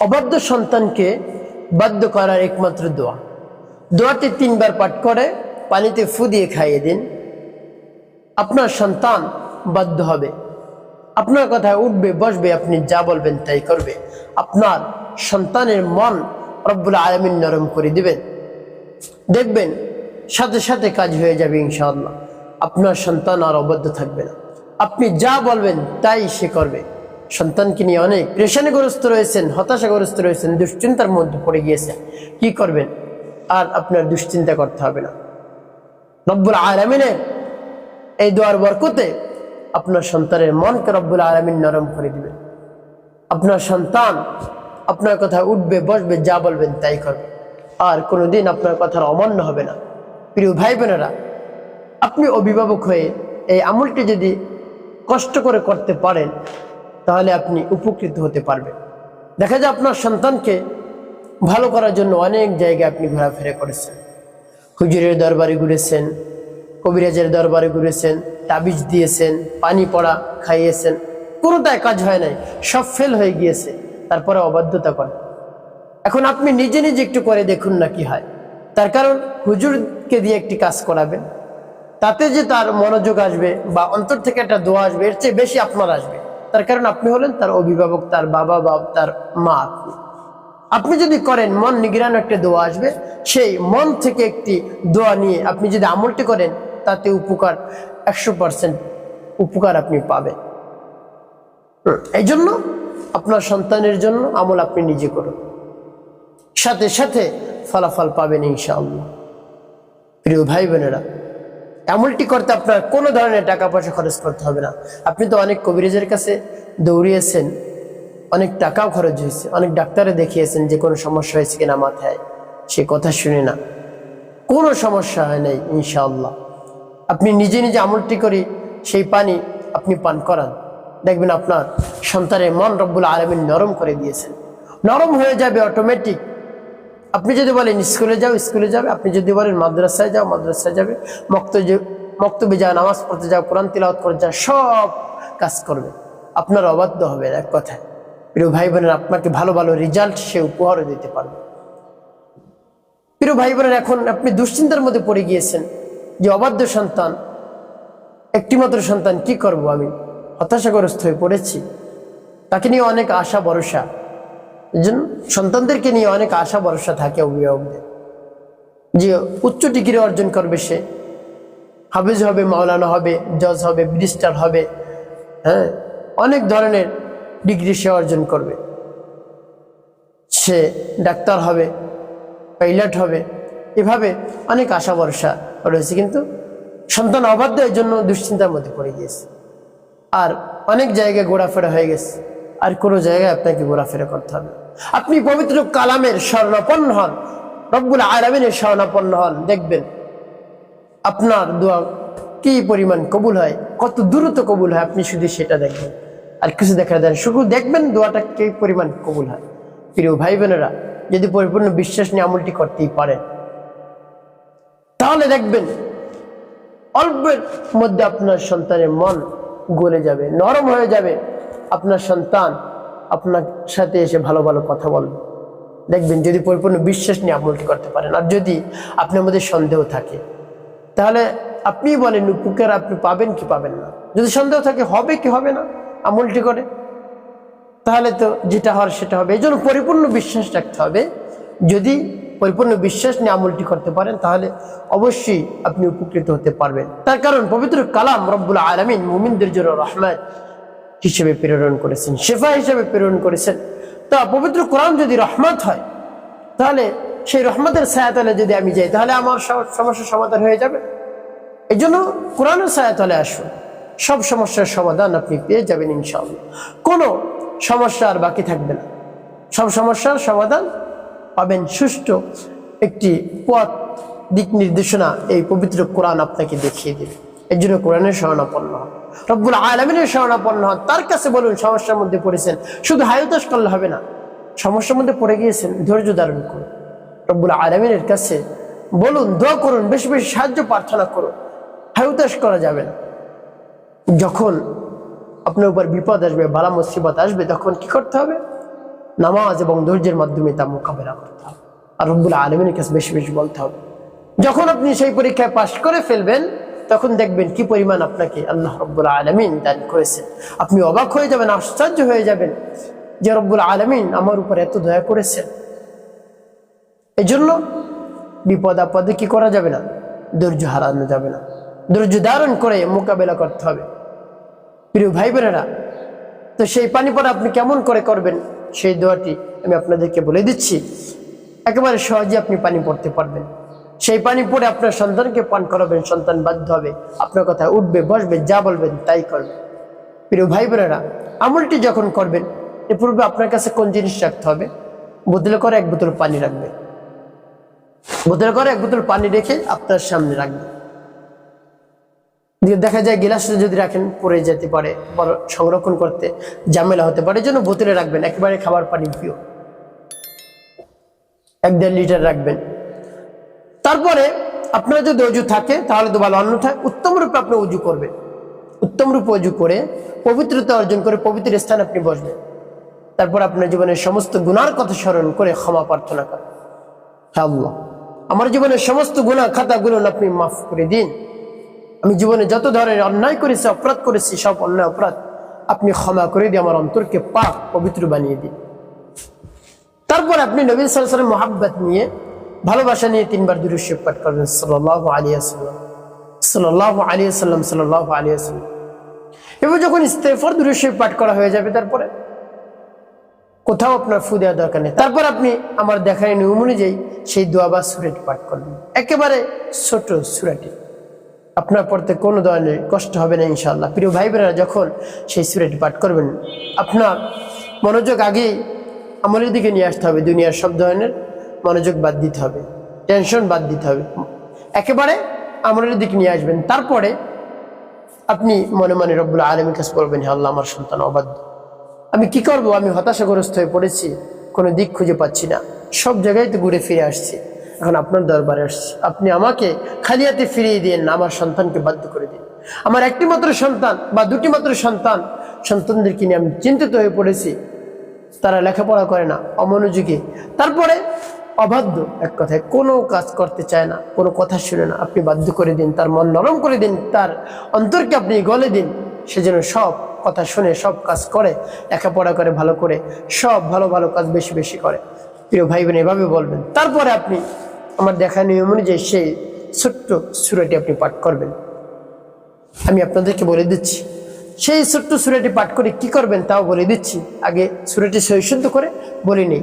অবাধ্য সন্তানকে বাধ্য করার একমাত্র দোয়া। দোয়াটি তিনবার পাঠ করে, পানিতে ফু দিয়ে খাইয়ে দিন। আপনার সন্তান বাধ্য হবে। আপনার কথায় উঠবে, বসবে, আপনি যা বলবেন তাই করবে। আপনার সন্তানের মন রব্বুল আলমিন নরম করে দিবেন। দেখবেন সাথে সাথে কাজ হয়ে যাবে ইনশাআল্লাহ। আপনার সন্তান আর অবদ্ধ থাকবে না। আপনি যা বলবেন তাই সে করবে। সন্তানকে নিয়ে অনেক রেশানিগ্রস্ত রয়েছেন, হতাশাগ্রস্ত রয়েছেন, দুশ্চিন্তার মধ্যে পড়ে গিয়েছেন। কি করবেন? আর আপনার দুশ্চিন্তা করতে হবে না। রব্বুল আলমিনের এই দোয়ার বরকতে আপনার সন্তানের মনকে রব্বুল আলমিন নরম করে দিবেন। আপনার সন্তান আপনার কথা উঠবে, বসবে, যা বলবেন তাই করবে। আর কোনোদিন আপনার কথার অমান্য হবে না। প্রিয় ভাই বোনেরা আপনি অভিভাবক হয়ে এই আমলটি যদি কষ্ট করে করতে পারেন তাহলে আপনি উপকৃত হতে পারবেন। দেখা যায় আপনার সন্তানকে ভালো করার জন্য অনেক জায়গায় আপনি ঘোরাফেরা করেছেন। হুজুরের দরবারে ঘুরেছেন, কবিরাজের দরবারে ঘুরেছেন, তাবিজ দিয়েছেন, পানি পড়া খাইয়েছেন। কোনোটাই কাজ হয় নাই, সব ফেল হয়ে গিয়েছে, তারপরে অবাধ্যতা করেন। এখন আপনি নিজে নিজে একটু করে দেখুন না কি হয়। তার কারণ হুজুরকে দিয়ে একটি কাজ করাবেন। তাতে যে তার মনোযোগ আসবে বা অন্তর থেকে একটা দোয়া আসবে, এর চেয়ে বেশি আপনার আসবে। তার কারণ আপনি হলেন তার অভিভাবক, তার বাবা বা তার মা। আপনি যদি করেন, মন নিগরান একটা দোয়া আসবে। সেই মন থেকে একটি দোয়া নিয়ে আপনি যদি আমলটি করেন, তাতে উপকার, একশো পার্সেন্ট উপকার আপনি পাবেন। এই জন্য আপনার সন্তানের জন্য আমল আপনি নিজে করুন। সাথে সাথে ফলাফল পাবেন ইনশাআল্লাহ। প্রিয় ভাই বোনেরা আমলটি করতে আপনার কোনো ধরনের টাকা পয়সা খরচ করতে হবে না। আপনি তো অনেক কবিরাজের কাছে দৌড়িয়েছেন, অনেক টাকাও খরচ হয়েছে, অনেক ডাক্তারে দেখিয়েছেন যে কোনো সমস্যা হয়েছে কিনা মাথায়। সে কথা শুনে না। কোনো সমস্যা হয় নাই, ইনশাআল্লাহ। আপনি নিজে নিজে আমলটি করে সেই পানি আপনি পান করান। দেখবেন আপনার সন্তানের মন রব্বুল আলমিন নরম করে দিয়েছেন। নরম হয়ে যাবে অটোমেটিক আপনি যদি বলেন স্কুলে যাও, স্কুলে যাবে। আপনি যদি বলেন মাদ্রাসায় যাও, মাদ্রাসায় যাবে। মক্ত মক্তবে যাও নামাজ পড়তে যাও, কোরআন তিলাওয়াত করতে যাও, সব কাজ করবে। আপনার অবাধ্য হবে এক কথায়। প্রিয় ভাই বোনের আপনাকে ভালো ভালো রেজাল্ট সে উপহারও দিতে পারবে। প্রিয় ভাই বোনের এখন আপনি দুশ্চিন্তার মধ্যে পড়ে গিয়েছেন যে অবাধ্য সন্তান, একটিমাত্র সন্তান কি করব আমি? হতাশাগ্রস্ত হয়ে পড়েছি। তাকে নিয়ে অনেক আশা, ভরসা। এই জন্য সন্তানদেরকে নিয়ে অনেক আশা, ভরসা থাকে অভিভাবকদের। যে উচ্চ ডিগ্রি অর্জন করবে সে। হাফিজ হবে, মাওলানা হবে, জজ হবে ব্রিস্টার হবে হ্যাঁ অনেক ধরনের ডিগ্রি সে অর্জন করবে। সে ডাক্তার হবে, পাইলট হবে, এভাবে অনেক আশা, ভরসা রয়েছে। কিন্তু সন্তান অবাধ্য জন্য দুশ্চিন্তার মধ্যে পড়ে গিয়েছে। আর অনেক জায়গায় ঘোরাফেরা হয়ে গেছে। আর কোনো জায়গায় আপনাকে ঘোরাফেরা করতে হবে। আপনি পবিত্র কালামের স্বর্ণাপন্ন হন, রব্বুল আলমিনের স্বর্ণাপন্ন হন, দেখবেন আপনার দোয়া কি পরিমাণ কবুল হয়, কত দ্রুত কবুল হয়, আপনি শুধু সেটা দেখবেন। আর কিছু দেখা দেন, শুধু দেখবেন দোয়াটা কি পরিমাণ কবুল হয়। প্রিয় ভাই বোনেরা যদি পরিপূর্ণ বিশ্বাস নিয়ে আমলটি করতেই পারেন, তাহলে দেখবেন অল্পের মধ্যে আপনার সন্তানের মন গলে যাবে, নরম হয়ে যাবে। আপনার সন্তান আপনার সাথে এসে ভালো ভালো কথা বলবে। দেখবেন যদি পরিপূর্ণ বিশ্বাস নিয়ে আমলটি করতে পারেন। আর যদি আপনার মধ্যে সন্দেহ থাকে, তাহলে আপনি বলেন, উপকার আপনি পাবেন কি পাবেন না। যদি সন্দেহ থাকে, হবে কি হবে না? আমলটি করে। তাহলে তো যেটা হওয়ার সেটা হবে। এই জন্য পরিপূর্ণ বিশ্বাস রাখতে হবে। যদি পরিপূর্ণ বিশ্বাস নিয়ে আমলটি করতে পারেন, তাহলে অবশ্যই আপনি উপকৃত হতে পারবেন। তার কারণ, পবিত্র কালাম রব্বুল আলমিন মুমিনদের জন্য রহমান হিসেবে প্রেরণ করেছেন, শেফা হিসেবে প্রেরণ করেছেন। তা পবিত্র কোরআন যদি রহমত হয়, তাহলে সেই রহমতের ছায়াতলে যদি আমি যাই, তাহলে আমার সমস্যার সমাধান হয়ে যাবে। এই জন্য কোরআনের ছায়াতলে আসুন। সব সমস্যার সমাধান আপনি পেয়ে যাবেন ইনশাআল্লাহ। কোনো সমস্যা আর বাকি থাকবে না। সব সমস্যার সমাধান পাবেন সুষ্ঠু একটি পথ, দিক নির্দেশনা এই পবিত্র কোরআন আপনাকে দেখিয়ে দেবে। এর জন্য কোরআনের শরণাপন্ন হন। রব্বুল আলমিনের শরণাপন্ন হন। তার কাছে বলুন, সমস্যার মধ্যে পড়েছেন। শুধু হায়তাস করলে হবে না, সমস্যার মধ্যে পড়ে গিয়েছেন, ধৈর্য ধারণ করুন। রব্বুল আলমিনের কাছে বলুন, দোয়া করুন, বেশি বেশি সাহায্য, প্রার্থনা করুন। হায়তাস করা যাবে না। যখন আপনার উপর বিপদ আসবে, বালা মুসিবত আসবে, তখন কি করতে হবে? নামাজ এবং ধৈর্যের মাধ্যমে তা মোকাবেলা করতে হবে। আর রব্বুল আলমিনের কাছে বেশি বেশি বলতে হবে। যখন আপনি সেই পরীক্ষায় পাশ করে ফেলবেন তখন দেখবেন কি পরিমাণ আপনাকে আল্লাহ রব্বুল আলমিন দান করেছেন। আপনি অবাক হয়ে যাবেন, আশ্চর্য হয়ে যাবেন যে রব্বুল আলমিন আমার উপর এত দয়া করেছেন। জন্য বিপদ আপদে কি করা যাবে না, ধৈর্য হারানো যাবে না। ধৈর্য ধারণ করে মোকাবেলা করতে হবে। প্রিয় ভাই বোনেরা তো সেই পানি পড়া আপনি কেমন করে করবেন, সেই দোয়াটি আমি আপনাদেরকে বলে দিচ্ছি। একেবারে সহজে আপনি পানি পড়তে পারবেন। সেই পানি পরে আপনার সন্তানকে পান করাবেন, সন্তান বাধ্য হবে। আপনার কথা উঠবে, বসবে, যা বলবেন তাই করবে। প্রিয় ভাই বোনেরা, আমলটি যখন করবেন, এ পূর্বে আপনার কাছে কোন জিনিস রাখতে হবে? বোতলে করে এক বোতল পানি রাখবে বোতলে করে এক বোতল পানি রেখে আপনার সামনে রাখবে দেখা যায় গিলাসে যদি রাখেন, পড়ে যেতে পারে সংরক্ষণ করতে ঝামেলা হতে পারে জন্য বোতলে রাখবেন। একেবারে খাবার পানি পিও। এক দেড় লিটার রাখবেন। তারপরে আপনার যদি অজু থাকে, তাহলে ভালো অন্যথায় উত্তম রূপে আপনি উজু করবেন। উত্তম রূপে অজু করে, পবিত্রতা অর্জন করে, পবিত্র স্থানে আপনি বসবেন। তারপর আপনার জীবনের সমস্ত গুণার কথা স্মরণ করে ক্ষমা প্রার্থনা করেন। হ্যাঁ আমার জীবনের সমস্ত গুণা খাতাগুলো আপনি মাফ করে দিন। আমি জীবনে যত ধরনের অন্যায় করেছি, অপরাধ করেছি, সব অন্যায় অপরাধ আপনি ক্ষমা করে দিয়ে আমার অন্তরকে পাক, পবিত্র বানিয়ে দিন। তারপর আপনি নবী সাল্লামের মোহাব্বত নিয়ে ভালোবাসা নিয়ে তিনবার দুরুশিব পাঠ করবেন। সাল্লাহ আলিয়া সাল্লাম সাল্লাহ আলিয়া সাল্লাম সাল্লাহ আলিয়া সাল্লাম এবার যখন ইস্তেফর দুরুশিব পাঠ করা হয়ে যাবে, তারপরে কোথাও আপনার ফু দেওয়া দরকার নেই। তারপর আপনি আমার দেখার নিয়ম অনুযায়ী সেই দোয়া সুরাটি পাঠ করবেন। একেবারে ছোট সুরাটি। আপনার পড়তে কোনো ধরনের কষ্ট হবে না ইনশাল্লাহ প্রিয় ভাই বোনেরা যখন সেই সুরাটি পাঠ করবেন, আপনার মনোযোগ আগেই আমলের দিকে নিয়ে আসতে হবে। দুনিয়ার সব ধরনের মনোযোগ বাদ দিতে হবে টেনশন বাদ দিতে হবে। একেবারে আমলের দিকে নিয়ে আসবেন। তারপরে আপনি মনে মনে রব্বুল আলমীর কাছে বলবেন, হে আল্লাহ, আমার সন্তান অবাধ্য। আমি কি করব? আমি হতাশাগ্রস্ত হয়ে পড়েছি, কোনো দিক খুঁজে পাচ্ছি না। সব জায়গায় তো ঘুরে ফিরে আসছি। এখন আপনার দরবারে আসছি। আপনি আমাকে খালি হাতে ফিরিয়ে দিন আমার সন্তানকে বাধ্য করে দিন। আমার একটি মাত্র সন্তান বা দুটি মাত্র সন্তান, সন্তানদেরকে নিয়ে আমি চিন্তিত হয়ে পড়েছি। তারা লেখাপড়া করে না, অমনোযোগী। তারপরে অবাধ্য। এক কথায়, কোনো কাজ করতে চায় না, কোনো কথা শুনে না। আপনি বাধ্য করে দিন, তার মন নরম করে দিন, তার অন্তরকে আপনি গলে দিন। সে যেন সব কথা শুনে, সব কাজ করে, লেখাপড়া করে, ভালো করে, সব ভালো ভালো কাজ বেশি বেশি করে। প্রিয় ভাই বোন এভাবে বলবেন। তারপরে আপনি, আমার দেখা নিয়ম অনুযায়ী সেই ছোট্ট সুরাটি আপনি পাঠ করবেন। আমি আপনাদেরকে বলে দিচ্ছি, সেই ছোট্ট সুরাটি পাঠ করে কি করবেন তাও বলে দিচ্ছি। আগে সুরাটি সহিশুদ্ধ করে বলে নেই।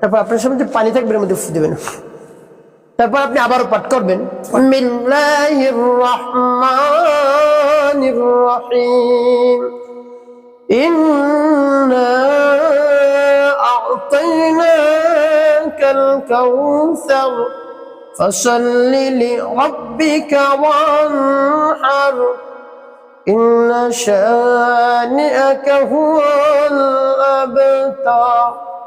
তারপর আপনার সামনে যে পানি থাকবে এর মধ্যে ফু দেবেন তারপর আপনি আবারও পাঠ করবেন বিসমিল্লাহির রহমানির রহিম ইন্না আ'তাইনাকাল কাউসার فصل لربك وانحر إن شانئك هو الأبتر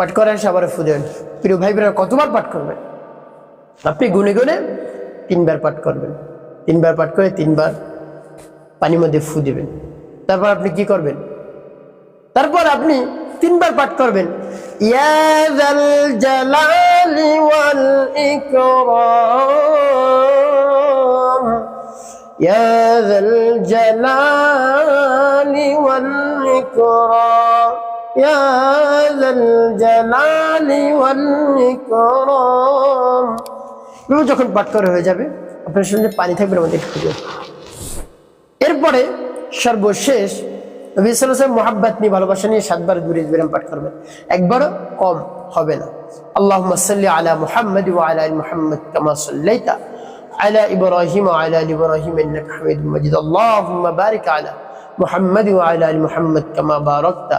পাঠ করার সবার ফুদেন প্রিয় ভাই বোনেরা কতবার পাঠ করবেন? আপনি গুনে গুনে তিনবার পাঠ করবেন। তিনবার পাঠ করে তিনবার পানির মধ্যে ফু দেবেন। তারপর আপনি কি করবেন? তারপর আপনি তিনবার পাঠ করবেন। ইয়াদাল যখন পাঠ করা হয়ে যাবে, আপনার সঙ্গে পানি থাকবে আমাদের খুঁজে এরপরে সর্বশেষ মহাব্বাত নিয়ে, ভালোবাসা নিয়ে সাতবার দূরে বিরাম পাঠ করবেন। একবারও কম হবে না। আল্লাহ আলা মুহাম্মদ ও আলা মুহাম্মদ কামা সাল্লাইতা আলা ইব্রাহিম আলা ইব্রাহিম ইন্নাকা হামিদ মাজিদ। আল্লাহুম্মা বারিক আলা মুহাম্মদ ও আলা মুহাম্মদ কামা বারাকতা।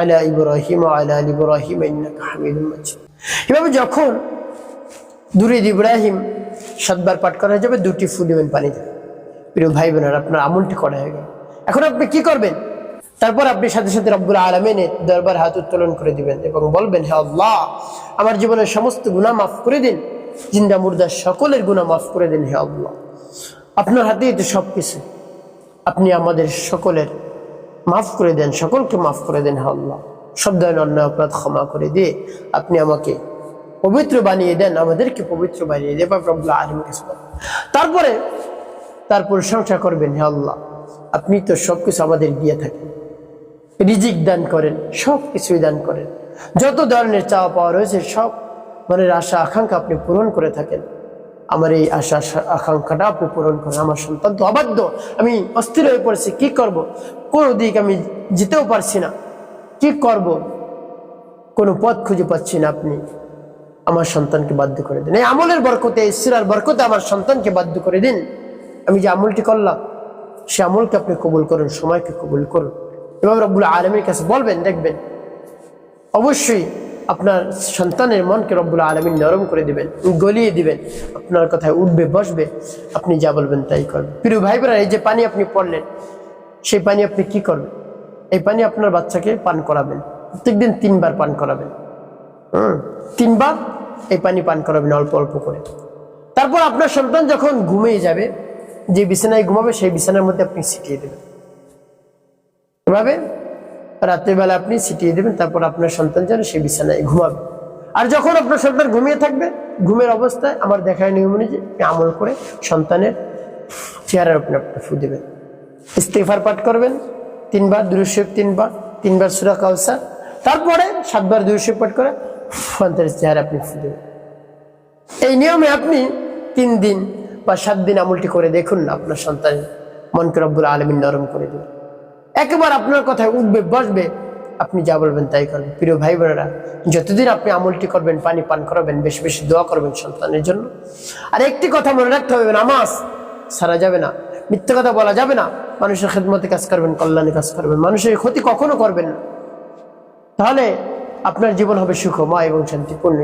আলা ইব্রাহিম আলা ইব্রাহিম এভাবে যখন দুরিদ ইব্রাহিম সাতবার পাঠ করা যাবে, দুটি ফু দেবেন পানি দেবেন প্রিয় ভাই বোনের আপনার আমলটি করা হয়ে গেল। এখন আপনি কি করবেন? তারপর আপনি সাথে সাথে রব্বুল আলমেনে দরবার হাত উত্তোলন করে দিবেন এবং বলবেন, হে আল্লাহ, আমার জীবনের সমস্ত গুণা মাফ করে দিন, জিন্দা মুর্দা সকলের গুণা মাফ করে দিন, হে আল্লাহ। আপনার হাতেই তো সব কিছু আপনি আমাদের সকলের মাফ করে দেন, সকলকে মাফ করে দেন আল্লাহ। সব ধরনের অন্যায় অপরাধ ক্ষমা করে দিয়ে আপনি আমাকে পবিত্র বানিয়ে দেন, আমাদেরকে পবিত্র বানিয়ে দেন তারপরে, তার প্রশংসা করবেন, হে আল্লাহ, আপনি তো সব কিছু আমাদের দিয়ে থাকেন। রিজিক দান করেন সব কিছুই দান করেন। যত ধরনের চাওয়া পাওয়া রয়েছে, সব মনের আশা, আকাঙ্ক্ষা আপনি পূরণ করে থাকেন। আমার এই আশা আকাঙ্ক্ষাটা আপনি পূরণ আমার সন্তান তো অবাধ্য। আমি অস্থির হয়ে পড়েছি, কি করব? কোনো দিক আমি যেতেও পারছি না। কি করব? কোনো পথ খুঁজে পাচ্ছি না আপনি। আমার সন্তানকে বাধ্য করে দিন। এই আমলের বরকতে, এই বরকতে আমার সন্তানকে বাধ্য করে দিন। আমি যে আমলটি করলাম, সে আমলকে আপনি কবুল করুন, সময়কে কবুল করুন। এবং রব্বুল আলমীর কাছে বলবেন, দেখবেন। অবশ্যই আপনার সন্তানের মনকে রব্বুল আলমিন নরম করে দিবেন গলিয়ে দিবেন আপনার কথায় উঠবে বসবে আপনি যা বলবেন তাই করবেন। প্রিয় ভাই বোনেরা, এই যে পানি আপনি পড়লেন সেই পানি আপনি কি করবেন? এই পানি আপনার বাচ্চাকে পান করাবেন প্রত্যেকদিন তিনবার পান করাবেন। হুম তিনবার এই পানি পান করাবেন অল্প অল্প করে। তারপর আপনার সন্তান যখন ঘুমিয়ে যাবে যে বিছানায় ঘুমাবে সেই বিছানার মধ্যে আপনি ছিটিয়ে দেবেন। এভাবে রাত্রিবেলা আপনি ছিটিয়ে দেবেন, তারপর আপনার সন্তান যেন সে বিছানায় ঘুমাবে। আর যখন আপনার সন্তান ঘুমিয়ে থাকবে, ঘুমের অবস্থায় আমার দেখায় নিয়ম অনুযায়ী আমল করে সন্তানের চেহারার উপরে আপনি ফু দেবেন। ইস্তেফার পাঠ করবেন, তিনবার দুরুশেব তিনবার তিনবার সুরা কাউসার তারপরে সাতবার দুরুশেব পাঠ করে সন্তানের চেহারা আপনি ফু দেবেন। এই নিয়মে আপনি তিন দিন বা সাত দিন আমলটি করে দেখুন না, আপনার সন্তানের মনকে রব্বুল আলমিন নরম করে দেবেন একেবারে আপনার কথায় উঠবে, বসবে। আপনি যা বলবেন তাই করবেন। প্রিয় ভাই বোনেরা, যতদিন আপনি আমলটি করবেন, পানি পান করাবেন, বেশি বেশি দোয়া করবেন সন্তানের জন্য। আর একটি কথা মনে রাখতে হবে, নামাজ সারা যাবে না, মিথ্যে কথা বলা যাবে না। মানুষের খেদমতে কাজ করবেন, কল্যাণে কাজ করবেন, মানুষের ক্ষতি কখনো করবেন না। তাহলে আপনার জীবন হবে সুখময় এবং শান্তিপূর্ণ